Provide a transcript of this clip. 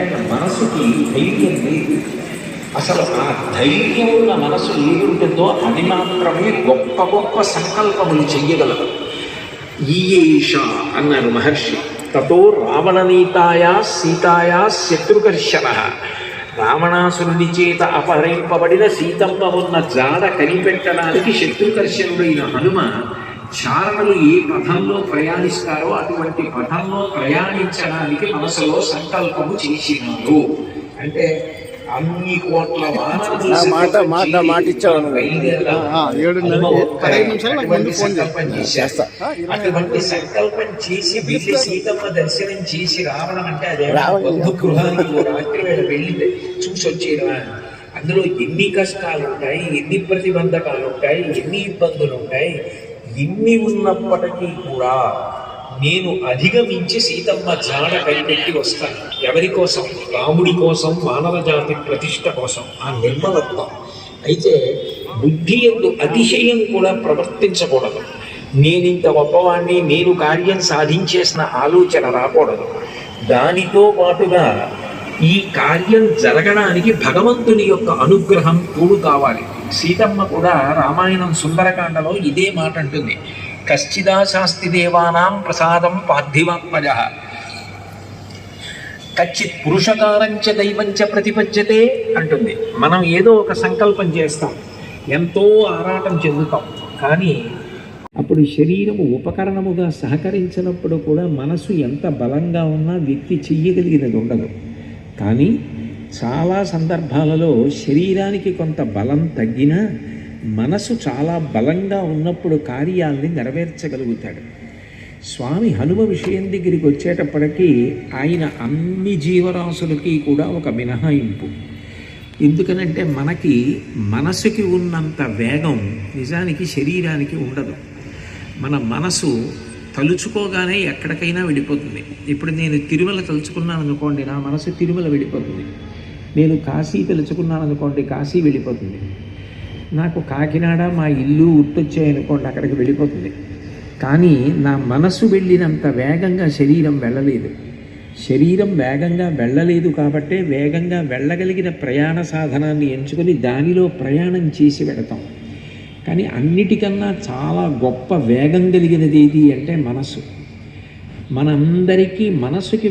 ఆయన మనసుకి ధైర్యం లేదు. అసలు ఆ ధైర్యం ఉన్న మనసు ఏదుంటుందో అది మాత్రమే గొప్ప గొప్ప సంకల్పములు చెయ్యగలదు. ఈయేష అన్నారు మహర్షి తతో రావణనీతాయ సీతాయ శత్రుకర్షణ. రావణాసురుడి చేత అపహరింపబడిన సీతమ్మ ఉన్న జాడ కనిపెట్టడానికి శత్రుకర్షణుడైన హనుమ చారణులు ఏ పథంలో ప్రయాణిస్తారో అటువంటి పథంలో ప్రయాణించడానికి మనసులో సంకల్పము చేసినారు. అంటే అన్ని కోట్ల మాట మాట మాట అటువంటి. సంకల్పం చేసి వెళ్ళి సీతమ్మ దర్శనం చేసి రావడం అంటే అదే. బంధు గృహానికి ఓ రాత్రి వేళ వెళ్ళి చూసి అందులో ఎన్ని కష్టాలు ఉంటాయి ఎన్ని ప్రతిబంధకాలు ఉంటాయి ఎన్ని ఇబ్బందులు ఉంటాయి ఇన్ని ఉన్నప్పటికీ కూడా నేను అధిగమించి సీతమ్మ జాడ కైపెట్టి వస్తాను. ఎవరి కోసం? రాముడి కోసం మానవ జాతి ప్రతిష్ట కోసం. ఆ నిర్మలత్వం. అయితే బుద్ధి ఎందు అతిశయం కూడా ప్రవర్తించకూడదు. నేను ఇంత గొప్పవాణ్ణి నేను కార్యం సాధించేసిన ఆలోచన రాకూడదు. దానితో పాటుగా ఈ కార్యం జరగడానికి భగవంతుని యొక్క అనుగ్రహం తోడు కావాలి. సీతమ్మ కూడా రామాయణం సుందరకాండలో ఇదే మాట అంటుంది. కశ్చిదా శాస్తి దేవానాం ప్రసాదం పార్థివాత్మజ కచ్చిత్ పురుషకారంచ దైవంచ ప్రతిపద్యతే అంటుంది. మనం ఏదో ఒక సంకల్పం చేస్తాం. ఎంతో ఆరాటం చెందుతాం. కానీ అప్పుడు శరీరము ఉపకరణముగా సహకరించినప్పుడు కూడా మనసు ఎంత బలంగా ఉన్నా వ్యక్తి చెయ్యగలిగినది ఉండదు. కానీ చాలా సందర్భాలలో శరీరానికి కొంత బలం తగ్గినా మనసు చాలా బలంగా ఉన్నప్పుడు కార్యాల్ని నెరవేర్చగలుగుతాడు. స్వామి హనుమ విషయం దగ్గరికి వచ్చేటప్పటికీ ఆయన అన్ని జీవరాశులకి కూడా ఒక మినహాయింపు. ఎందుకనంటే మనకి మనసుకి ఉన్నంత వేగం నిజానికి శరీరానికి ఉండదు. మన మనసు తలుచుకోగానే ఎక్కడికైనా వెళ్ళిపోతుంది. ఇప్పుడు నేను తిరుమల తలుచుకున్నాను అనుకోండి నా మనసు తిరుమల వెళ్ళిపోతుంది. నేను కాశీ తలుచుకున్నాను అనుకోండి కాశీ వెళ్ళిపోతుంది. నాకు కాకినాడ మా ఇల్లు గుర్తొచ్చాయనుకోండి అక్కడికి వెళ్ళిపోతుంది. కానీ నా మనసు వెళ్ళినంత వేగంగా శరీరం వెళ్ళలేదు. శరీరం వేగంగా వెళ్ళలేదు కాబట్టే వేగంగా వెళ్ళగలిగిన ప్రయాణ సాధనాన్ని ఎంచుకొని దానిలో ప్రయాణం చేసి వెళతాం. కానీ అన్నిటికన్నా చాలా గొప్ప వేగం కలిగినది ఏది అంటే మనసు. మనందరికీ మనసుకి